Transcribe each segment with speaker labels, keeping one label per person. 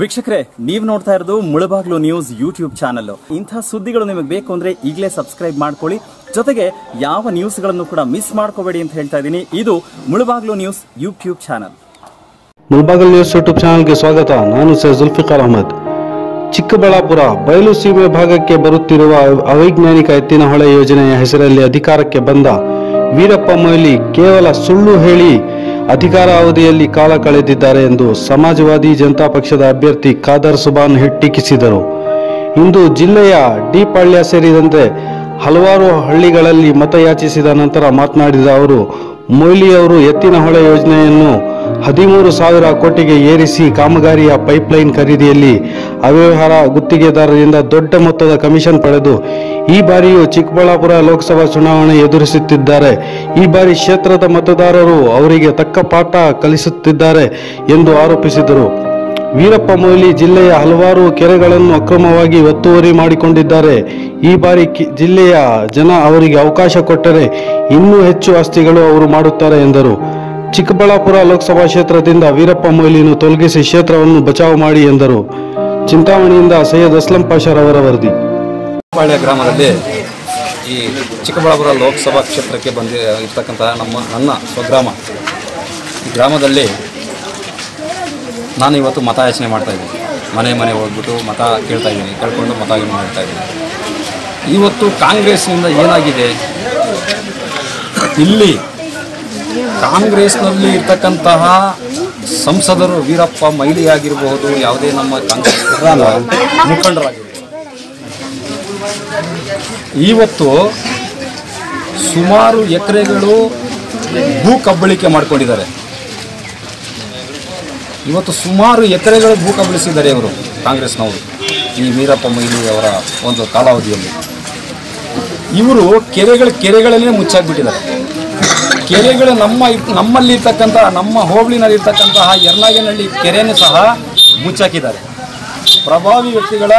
Speaker 1: ವೀಕ್ಷಕರೇ, ನೀವು ನೋಡ್ತಾ ಇರೋದು ಮುಳಬಾಗ್ಲು ನ್ಯೂಸ್ ಯೂಟ್ಯೂಬ್ ಚಾನಲ್ ಇಂಥ ಸುದ್ದಿಗಳು ನಿಮಗೆ ಬೇಕು ಅಂದ್ರೆ ಈಗಲೇ ಸಬ್ಸ್ಕ್ರೈಬ್ ಮಾಡ್ಕೊಳ್ಳಿ. ಜೊತೆಗೆ ಯಾವ ನ್ಯೂಸ್ಗಳನ್ನು ಕೂಡ ಮಿಸ್ ಮಾಡ್ಕೋಬೇಡಿ ಅಂತ ಹೇಳ್ತಾ ಇದ್ದೀನಿ. ಇದು Mulbagal news YouTube channel.
Speaker 2: Mulbagal news YouTube ಚಾನಲ್ಗೆ ಸ್ವಾಗತ. ನಾನು ಸರ್ ಜುಲ್ಫಿಕಾರ್ ಅಹಮದ್. ಚಿಕ್ಕಬಳ್ಳಾಪುರ, ಬಯಲು ಸೀಮೆ ಭಾಗಕ್ಕೆ ಬರುತ್ತಿರುವ ಅವೈಜ್ಞಾನಿಕ ಎತ್ತಿನಹೊಳೆ ಯೋಜನೆಯ ಹೆಸರಲ್ಲಿ ಅಧಿಕಾರಕ್ಕೆ ಬಂದ ವೀರಪ್ಪ ಮೊಯ್ಲಿ ಕೇವಲ ಸುಳ್ಳು ಹೇಳಿ ಅಧಿಕಾರ ಅವಧಿಯಲ್ಲಿ ಕಾಲ ಕಳೆದಿದ್ದಾರೆ ಎಂದು ಸಮಾಜವಾದಿ ಜನತಾ ಪಕ್ಷದ ಅಭ್ಯರ್ಥಿ ಖಾದರ್ ಸುಬಾನ್ ಟೀಕಿಸಿದರು. ಇಂದು ಜಿಲ್ಲೆಯ ಡಿಪಾಳ್ಯ ಸೇರಿದಂತೆ ಹಲವಾರು ಹಳ್ಳಿಗಳಲ್ಲಿ ಮತಯಾಚಿಸಿದ ನಂತರ ಮಾತನಾಡಿದ ಅವರು ಮೊಯ್ಲಿ ಅವರು ಎತ್ತಿನಹೊಳೆ ಯೋಜನೆಯನ್ನು ಹದಿಮೂರು ಸಾವಿರ ಕೋಟಿಗೆ ಏರಿಸಿ ಕಾಮಗಾರಿಯ ಪೈಪ್ಲೈನ್ ಖರೀದಿಯಲ್ಲಿ ಅವ್ಯವಹಾರ ಗುತ್ತಿಗೆದಾರರಿಂದ ದೊಡ್ಡ ಮೊತ್ತದ ಕಮಿಷನ್ ಪಡೆದು ಈ ಬಾರಿಯೂ ಚಿಕ್ಕಬಳ್ಳಾಪುರ ಲೋಕಸಭಾ ಚುನಾವಣೆ ಎದುರಿಸುತ್ತಿದ್ದಾರೆ. ಈ ಬಾರಿ ಕ್ಷೇತ್ರದ ಮತದಾರರು ಅವರಿಗೆ ತಕ್ಕ ಪಾಠ ಕಲಿಸುತ್ತಿದ್ದಾರೆ ಎಂದು ಆರೋಪಿಸಿದರು. ವೀರಪ್ಪ ಮೊಯ್ಲಿ ಜಿಲ್ಲೆಯ ಹಲವಾರು ಕೆರೆಗಳನ್ನು ಅಕ್ರಮವಾಗಿ ಒತ್ತುವರಿ ಮಾಡಿಕೊಂಡಿದ್ದಾರೆ. ಈ ಬಾರಿ ಜಿಲ್ಲೆಯ ಜನ ಅವರಿಗೆ ಅವಕಾಶ ಕೊಟ್ಟರೆ ಇನ್ನೂ ಹೆಚ್ಚು ಆಸ್ತಿಗಳು ಅವರು ಮಾಡುತ್ತಾರೆ ಎಂದರು. ಚಿಕ್ಕಬಳ್ಳಾಪುರ ಲೋಕಸಭಾ ಕ್ಷೇತ್ರದಿಂದ ವೀರಪ್ಪ ಮೊಯ್ಲಿಯನ್ನು ತೊಲಗಿಸಿ ಕ್ಷೇತ್ರವನ್ನು ಬಚಾವು ಮಾಡಿ ಎಂದರು. ಚಿಂತಾಮಣಿಯಿಂದ ಸೈಯದ್ ಅಸ್ಲಂ ಪಾಷಾರ್ ಅವರ ವರದಿ.
Speaker 3: ಪಾಳ್ಯ ಗ್ರಾಮದಲ್ಲಿ ಈ ಚಿಕ್ಕಬಳ್ಳಾಪುರ ಲೋಕಸಭಾ ಕ್ಷೇತ್ರಕ್ಕೆ ಬಂದಿ ಇರ್ತಕ್ಕಂತಹ ನಮ್ಮ, ನನ್ನ ಸ್ವಗ್ರಾಮ. ಈ ಗ್ರಾಮದಲ್ಲಿ ನಾನು ಇವತ್ತು ಮತಯಾಚನೆ ಮಾಡ್ತಾ ಇದ್ದೀನಿ. ಮನೆ ಮನೆ ಹೋಗ್ಬಿಟ್ಟು ಮತ ಕೇಳ್ತಾ ಇದ್ದೀನಿ. ಕೇಳ್ಕೊಂಡು ಮತ ಮಾಡ್ತಾ ಇದ್ದೀನಿ. ಇವತ್ತು ಕಾಂಗ್ರೆಸ್ನಿಂದ ಏನಾಗಿದೆ? ಇಲ್ಲಿ ಕಾಂಗ್ರೆಸ್ನಲ್ಲಿ ಇರ್ತಕ್ಕಂತಹ ಸಂಸದರು ವೀರಪ್ಪ ಮೈಲಿ ಆಗಿರಬಹುದು ಯಾವುದೇ ನಮ್ಮ ಕಾಂಗ್ರೆಸ್ ಮುಖಂಡರಾಗಿರ್ಬೋದು. ಇವತ್ತು ಸುಮಾರು ಎಕರೆಗಳು ಭೂ ಕಬ್ಬಳಿಕೆ ಮಾಡಿಕೊಂಡಿದ್ದಾರೆ. ಇವತ್ತು ಸುಮಾರು ಎಕರೆಗಳು ಭೂ ಕಬ್ಬಳಿಸಿದ್ದಾರೆ ಇವರು, ಕಾಂಗ್ರೆಸ್ನವರು, ಈ ವೀರಪ್ಪ ಮೊಯ್ಲಿ ಅವರ ಒಂದು ಕಾಲಾವಧಿಯಲ್ಲಿ. ಇವರು ಕೆರೆಗಳ ಕೆರೆಗಳಲ್ಲೇ ಮುಚ್ಚಾಕ್ಬಿಟ್ಟಿದ್ದಾರೆ. ಕೆರೆಗಳು ನಮ್ಮ ನಮ್ಮಲ್ಲಿ ಇರ್ತಕ್ಕಂಥ ನಮ್ಮ ಹೋಬಳಿನಲ್ಲಿ ಇರ್ತಕ್ಕಂತಹ ಯರ್ನಾಗೇನಹಳ್ಳಿ ಕೆರೆಯನ್ನು ಸಹ ಮುಚ್ಚಾಕಿದ್ದಾರೆ. ಪ್ರಭಾವಿ ವ್ಯಕ್ತಿಗಳ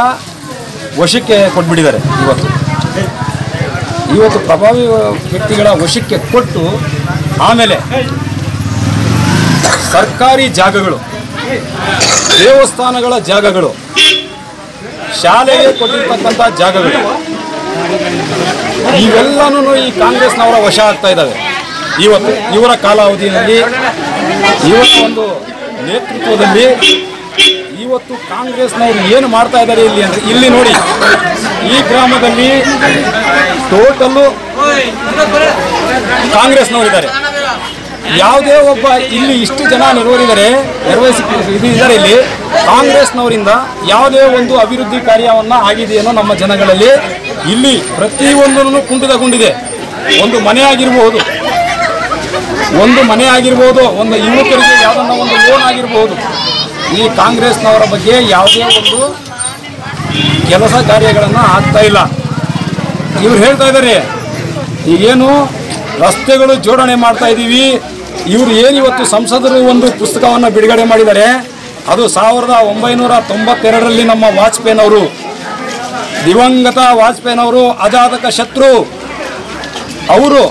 Speaker 3: ವಶಕ್ಕೆ ಕೊಟ್ಬಿಟ್ಟಿದ್ದಾರೆ ಇವತ್ತು. ಇವತ್ತು ಪ್ರಭಾವಿ ವ್ಯಕ್ತಿಗಳ ವಶಕ್ಕೆ ಕೊಟ್ಟು ಆಮೇಲೆ ಸರ್ಕಾರಿ ಜಾಗಗಳು, ದೇವಸ್ಥಾನಗಳ ಜಾಗಗಳು, ಶಾಲೆಗೆ ಕೊಟ್ಟಿರ್ತಕ್ಕಂಥ ಜಾಗಗಳು, ಇವೆಲ್ಲನೂ ಈ ಕಾಂಗ್ರೆಸ್ನವರ ವಶ ಆಗ್ತಾ ಇದ್ದಾವೆ. ಇವತ್ತು ಇವರ ಕಾಲಾವಧಿಯಲ್ಲಿ, ಇವತ್ತು ಒಂದು ನೇತೃತ್ವದಲ್ಲಿ ಇವತ್ತು ಕಾಂಗ್ರೆಸ್ನವರು ಏನು ಮಾಡ್ತಾ ಇದ್ದಾರೆ ಇಲ್ಲಿ ಅಂದ್ರೆ, ಇಲ್ಲಿ ನೋಡಿ, ಈ ಗ್ರಾಮದಲ್ಲಿ ಟೋಟಲ್ಲು ಕಾಂಗ್ರೆಸ್ನವರಿದ್ದಾರೆ ಯಾವುದೇ ಒಬ್ಬ ಇಲ್ಲಿ ಇಷ್ಟು ಜನ ನೆರವರಿದ್ದಾರೆ ನಿರ್ವಹಿಸಿ ಇದು ಇದ್ದಾರೆ ಇಲ್ಲಿ, ಕಾಂಗ್ರೆಸ್ನವರಿಂದ ಯಾವುದೇ ಒಂದು ಅಭಿವೃದ್ಧಿ ಕಾರ್ಯವನ್ನು ಆಗಿದೆಯೇನೋ ನಮ್ಮ ಜನಗಳಲ್ಲಿ ಇಲ್ಲಿ ಪ್ರತಿಯೊಂದನ್ನು ಕುಂಠಿತಗೊಂಡಿದೆ. ಒಂದು ಮನೆ ಆಗಿರಬಹುದು ಒಂದು ಮನೆ ಆಗಿರ್ಬೋದು, ಒಂದು ಯುವಕರಿಗೆ ಯಾವುದನ್ನ ಒಂದು ಲೋನ್ ಆಗಿರಬಹುದು ಈ ಕಾಂಗ್ರೆಸ್ನವರ ಬಗ್ಗೆ ಯಾವುದೇ ಒಂದು ಕೆಲಸ ಕಾರ್ಯಗಳನ್ನು ಆಗ್ತಾ ಇಲ್ಲ. ಇವ್ರು ಹೇಳ್ತಾ ಇದ್ದಾರೆ ಈಗೇನು ರಸ್ತೆಗಳು ಜೋಡಣೆ ಮಾಡ್ತಾ ಇದ್ದೀವಿ ಇವರು ಏನು ಇವತ್ತು ಸಂಸದರು ಒಂದು ಪುಸ್ತಕವನ್ನು ಬಿಡುಗಡೆ ಮಾಡಿದ್ದಾರೆ, ಅದು ಸಾವಿರದ ಒಂಬೈನೂರ ತೊಂಬತ್ತೆರಡರಲ್ಲಿ ನಮ್ಮ ವಾಜಪೇಯಿನವರು, ದಿವಂಗತ ವಾಜಪೇಯಿನವರು, ಅಜಾತಕ ಶತ್ರು, ಅವರು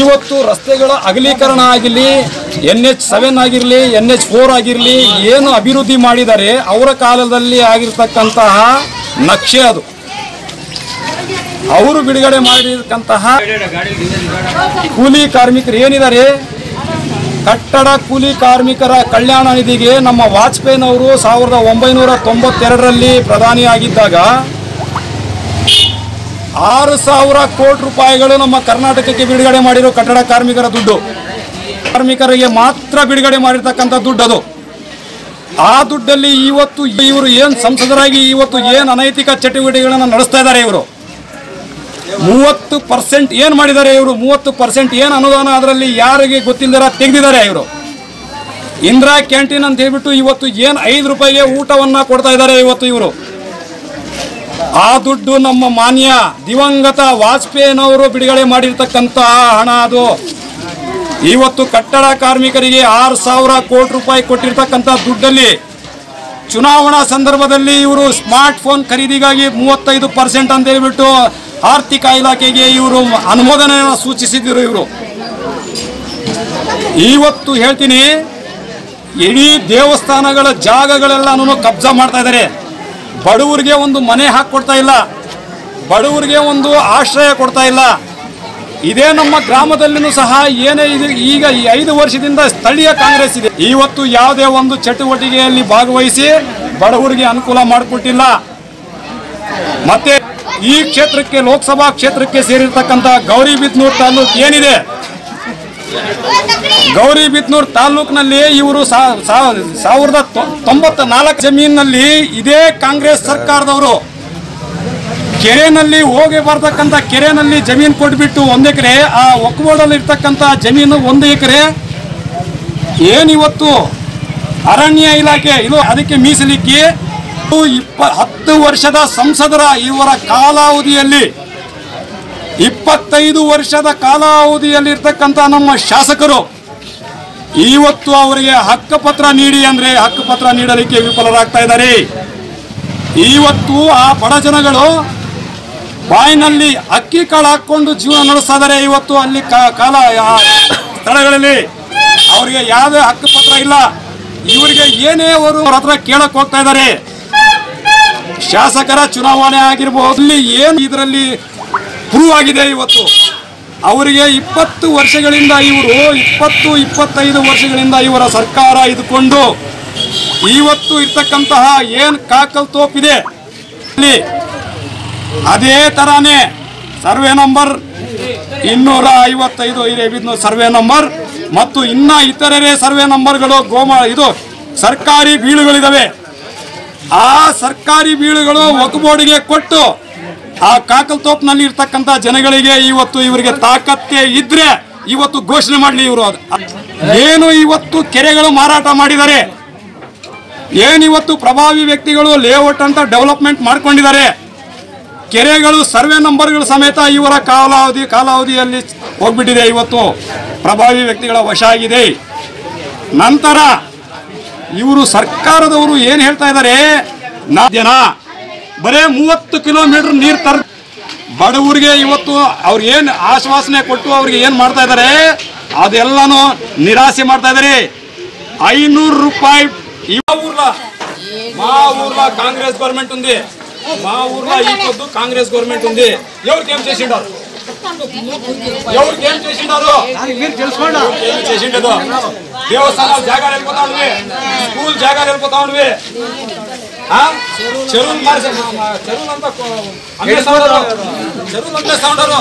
Speaker 3: ಇವತ್ತು ರಸ್ತೆಗಳ ಅಗಲೀಕರಣ ಆಗಿರಲಿ ಎನ್ ಎಚ್ ಸೆವೆನ್ ಆಗಿರಲಿ ಎನ್ ಎಚ್ ಫೋರ್ ಆಗಿರಲಿ, ಏನು ಅಭಿವೃದ್ಧಿ ಮಾಡಿದರೆ ಅವರ ಕಾಲದಲ್ಲಿ ಆಗಿರ್ತಕ್ಕಂತಹ ನಕ್ಷೆ ಅದು. ಅವರು ಬಿಡುಗಡೆ ಮಾಡಿರ್ತಕ್ಕಂತಹ ಕೂಲಿ ಕಾರ್ಮಿಕರು ಏನಿದ್ದಾರೆ? ಕಟ್ಟಡ ಕೂಲಿ ಕಾರ್ಮಿಕರ ಕಲ್ಯಾಣ ನಿಧಿಗೆ ನಮ್ಮ ವಾಜಪೇಯಿನವರು ಸಾವಿರದ ಒಂಬೈನೂರ ತೊಂಬತ್ತೆರಡರಲ್ಲಿ ಪ್ರಧಾನಿಯಾಗಿದ್ದಾಗ ಆರು ಸಾವಿರ ಕೋಟಿ ರೂಪಾಯಿಗಳು ನಮ್ಮ ಕರ್ನಾಟಕಕ್ಕೆ ಬಿಡುಗಡೆ ಮಾಡಿರೋ ಕಟ್ಟಡ ಕಾರ್ಮಿಕರ ದುಡ್ಡು. ಕಾರ್ಮಿಕರಿಗೆ ಮಾತ್ರ ಬಿಡುಗಡೆ ಮಾಡಿರ್ತಕ್ಕಂಥ ದುಡ್ಡು ಅದು. ಆ ದುಡ್ಡಲ್ಲಿ ಇವತ್ತು ಇವರು ಏನು ಸಂಸದರಾಗಿ, ಇವತ್ತು ಏನು ಅನೈತಿಕ ಚಟುವಟಿಕೆಗಳನ್ನು ನಡೆಸ್ತಾ ಇದ್ದಾರೆ ಇವರು? ಮೂವತ್ತು ಪರ್ಸೆಂಟ್ ಏನು ಮಾಡಿದ್ದಾರೆ ಇವರು? ಮೂವತ್ತು ಪರ್ಸೆಂಟ್ ಏನು ಅನುದಾನ ಅದರಲ್ಲಿ ಯಾರಿಗೆ ಗೊತ್ತಿಲ್ಲದಿರ ತೆಗೆದಿದ್ದಾರೆ ಇವರು? ಇಂದಿರಾ ಕ್ಯಾಂಟೀನ್ ಅಂತ ಹೇಳ್ಬಿಟ್ಟು ಇವತ್ತು ಏನು ಐದು ರೂಪಾಯಿಗೆ ಊಟವನ್ನ ಕೊಡ್ತಾ ಇದ್ದಾರೆ ಇವತ್ತು ಇವರು? ಆ ದುಡ್ಡು ನಮ್ಮ ಮಾನ್ಯ ದಿವಂಗತ ವಾಜಪೇಯಿನವರು ಬಿಡುಗಡೆ ಮಾಡಿರ್ತಕ್ಕಂತಹ ಹಣ ಅದು. ಇವತ್ತು ಕಟ್ಟಡ ಕಾರ್ಮಿಕರಿಗೆ ಆರು ಸಾವಿರ ಕೋಟಿ ರೂಪಾಯಿ ಕೊಟ್ಟಿರ್ತಕ್ಕಂಥ ದುಡ್ಡಲ್ಲಿ ಚುನಾವಣಾ ಸಂದರ್ಭದಲ್ಲಿ ಇವರು ಸ್ಮಾರ್ಟ್ ಫೋನ್ ಖರೀದಿಗಾಗಿ ಮೂವತ್ತೈದು ಪರ್ಸೆಂಟ್ ಅಂತ ಹೇಳ್ಬಿಟ್ಟು ಆರ್ಥಿಕ ಇಲಾಖೆಗೆ ಇವರು ಅನುಮೋದನೆಯನ್ನು ಸೂಚಿಸಿದ್ರು ಇವರು. ಇವತ್ತು ಹೇಳ್ತೀನಿ, ಇಡೀ ದೇವಸ್ಥಾನಗಳ ಜಾಗಗಳೆಲ್ಲನೂ ಕಬ್ಜಾ ಮಾಡ್ತಾ ಇದ್ದಾರೆ ಬಡವರಿಗೆ ಒಂದು ಮನೆ ಹಾಕ್ಕೊಡ್ತಾ ಇಲ್ಲ. ಬಡವರಿಗೆ ಒಂದು ಆಶ್ರಯ ಕೊಡ್ತಾ ಇಲ್ಲ. ಇದೇ ನಮ್ಮ ಗ್ರಾಮದಲ್ಲಿನೂ ಸಹ ಏನೇ ಇದು, ಈಗ ಈ ಐದು ವರ್ಷದಿಂದ ಸ್ಥಳೀಯ ಕಾಂಗ್ರೆಸ್ ಇದೆ. ಇವತ್ತು ಯಾವುದೇ ಒಂದು ಚಟುವಟಿಕೆಯಲ್ಲಿ ಭಾಗವಹಿಸಿ ಬಡವರಿಗೆ ಅನುಕೂಲ ಮಾಡಿಕೊಟ್ಟಿಲ್ಲ. ಮತ್ತೆ ಈ ಕ್ಷೇತ್ರಕ್ಕೆ, ಲೋಕಸಭಾ ಕ್ಷೇತ್ರಕ್ಕೆ ಸೇರಿರ್ತಕ್ಕಂಥ ಗೌರಿಬಿದ್ನೂರು ತಾಲೂಕು ಏನಿದೆ? ಗೌರಿಬಿದ್ನೂರು ತಾಲೂಕಿನಲ್ಲಿ ಇವರು ಸಾವಿರದ ತೊಂಬತ್ತ ನಾಲ್ಕು ಜಮೀನಿನಲ್ಲಿ ಇದೇ ಕಾಂಗ್ರೆಸ್ ಸರ್ಕಾರದವರು. ಕೆರೆನಲ್ಲಿ ಹೋಗಿ ಬರ್ತಕ್ಕಂಥ ಕೆರೆನಲ್ಲಿ ಜಮೀನು ಕೊಟ್ಬಿಟ್ಟು ಒಂದು ಎಕರೆ, ಆ ಒಕ್ಕಬೋಡಲ್ಲಿ ಇರ್ತಕ್ಕಂಥ ಜಮೀನು ಒಂದು ಎಕರೆ. ಏನಿವತ್ತು ಅರಣ್ಯ ಇಲಾಖೆ ಇದು ಅದಕ್ಕೆ ಮೀಸಲಿಕ್ಕಿ. ಇಪ್ಪ ಹತ್ತು ವರ್ಷದ ಸಂಸದರ ಇವರ ಕಾಲಾವಧಿಯಲ್ಲಿ ಇಪ್ಪತ್ತೈದು ವರ್ಷದ ಕಾಲಾವಧಿಯಲ್ಲಿರ್ತಕ್ಕಂಥ ನಮ್ಮ ಶಾಸಕರು, ಇವತ್ತು ಅವರಿಗೆ ಹಕ್ಕುಪತ್ರ ನೀಡಿ ಅಂದ್ರೆ ಹಕ್ಕುಪತ್ರ ನೀಡಲಿಕ್ಕೆ ವಿಫಲರಾಗ್ತಾ ಇದ್ದಾರೆ. ಇವತ್ತು ಆ ಬಡ ಜನಗಳು ಬಾಯಿನಲ್ಲಿ ಅಕ್ಕಿ ಕಾಳು ಹಾಕೊಂಡು ಜೀವನ ನಡೆಸ್ತಾ ಇವತ್ತು ಅಲ್ಲಿ ಕಾಲ ಸ್ಥಳಗಳಲ್ಲಿ ಅವರಿಗೆ ಯಾವುದೇ ಹಕ್ಕುಪತ್ರ ಇಲ್ಲ. ಇವರಿಗೆ ಏನೇ ಅವರು ಅವ್ರ ಹತ್ರ ಕೇಳಕ್ ಹೋಗ್ತಾ ಇದ್ದಾರೆ. ಶಾಸಕರ ಚುನಾವಣೆ ಆಗಿರ್ಬೋದು, ಇಲ್ಲಿ ಏನು ಇದರಲ್ಲಿ ಪ್ರೂವ್ ಆಗಿದೆ ಇವತ್ತು. ಅವರಿಗೆ ಇಪ್ಪತ್ತು ವರ್ಷಗಳಿಂದ ಇವರು, ಇಪ್ಪತ್ತು, ಇಪ್ಪತ್ತೈದು ವರ್ಷಗಳಿಂದ ಇವರ ಸರ್ಕಾರ ಇದ್ಕೊಂಡು ಇವತ್ತು ಇರ್ತಕ್ಕಂತಹ ಏನು ಕಾಕಲ್ ತೋಪಿದೆ ಅದೇ ತರಾನೇ ಸರ್ವೆ ನಂಬರ್ ಇನ್ನೂರ ಐವತ್ತೈದು ಹಿರೇಬಿದ್ನೂರು ಸರ್ವೆ ನಂಬರ್ ಮತ್ತು ಇನ್ನ ಇತರರೇ ಸರ್ವೆ ನಂಬರ್ಗಳು ಗೋಮ ಇದು ಸರ್ಕಾರಿ ಬೀಳುಗಳಿದಾವೆ. ಆ ಸರ್ಕಾರಿ ಬೀಳುಗಳು ಒಕ್ಕಬೋಡಿಗೆ ಕೊಟ್ಟು ಆ ಕಾಕಲ್ ತೋಪ್ನಲ್ಲಿ ಇರ್ತಕ್ಕಂಥ ಜನಗಳಿಗೆ ಇವತ್ತು ಇವರಿಗೆ ತಾಕತ್ತೆ ಇದ್ರೆ ಇವತ್ತು ಘೋಷಣೆ ಮಾಡಲಿ ಇವರು. ಏನು ಇವತ್ತು ಕೆರೆಗಳು ಮಾರಾಟ ಮಾಡಿದ್ದಾರೆ ಏನಿವತ್ತು ಪ್ರಭಾವಿ ವ್ಯಕ್ತಿಗಳು ಲೇಔಟ್ ಅಂತ ಡೆವಲಪ್ಮೆಂಟ್ ಮಾಡ್ಕೊಂಡಿದ್ದಾರೆ, ಕೆರೆಗಳು ಸರ್ವೆ ನಂಬರ್ಗಳು ಸಮೇತ ಇವರ ಕಾಲಾವಧಿ ಕಾಲಾವಧಿಯಲ್ಲಿ ಹೋಗ್ಬಿಟ್ಟಿದೆ ಇವತ್ತು ಪ್ರಭಾವಿ ವ್ಯಕ್ತಿಗಳ ವಶ ಆಗಿದೆ ನಂತರ ಇವರು ಸರ್ಕಾರದವರು ಏನು ಹೇಳ್ತಾ ಇದ್ದಾರೆ, ನಾ ಜನ ಬರೇ ಮೂವತ್ತು ಕಿಲೋಮೀಟರ್ ನೀರು ತರ ಬಡವರಿಗೆ ಇವತ್ತು ಅವ್ರು ಏನು ಆಶ್ವಾಸನೆ ಕೊಟ್ಟು ಅವ್ರಿಗೆ ಏನು ಮಾಡ್ತಾ ಇದ್ದಾರೆ ಅದೆಲ್ಲನೂ ನಿರಾಸೆ ಮಾಡ್ತಾ ಇದ್ದಾರೆ ఐనూరు రూపాయి ఈ మా ఊర్లో మా ఊర్లో కాంగ్రెస్ గవర్నమెంట్ ఉంది మా ఊర్లో ఈ పొద్దు కాంగ్రెస్ గవర్నమెంట్ ఉంది ఎవరికి ఏం చేసిండారు ఎవరికి ఏం చేసిండారు ఏం చేసిండదు దేవస్థానాలు జాగాలు వెళ్ళిపోతా ఉండివి స్కూల్ జాగాలు వెళ్ళిపోతా ఉండివి ఆ? చెరువులు మార్చే చెరువులంతా అమ్మేస్తా ఉంటారు చెరువులు అమ్మేస్తా ఉంటారు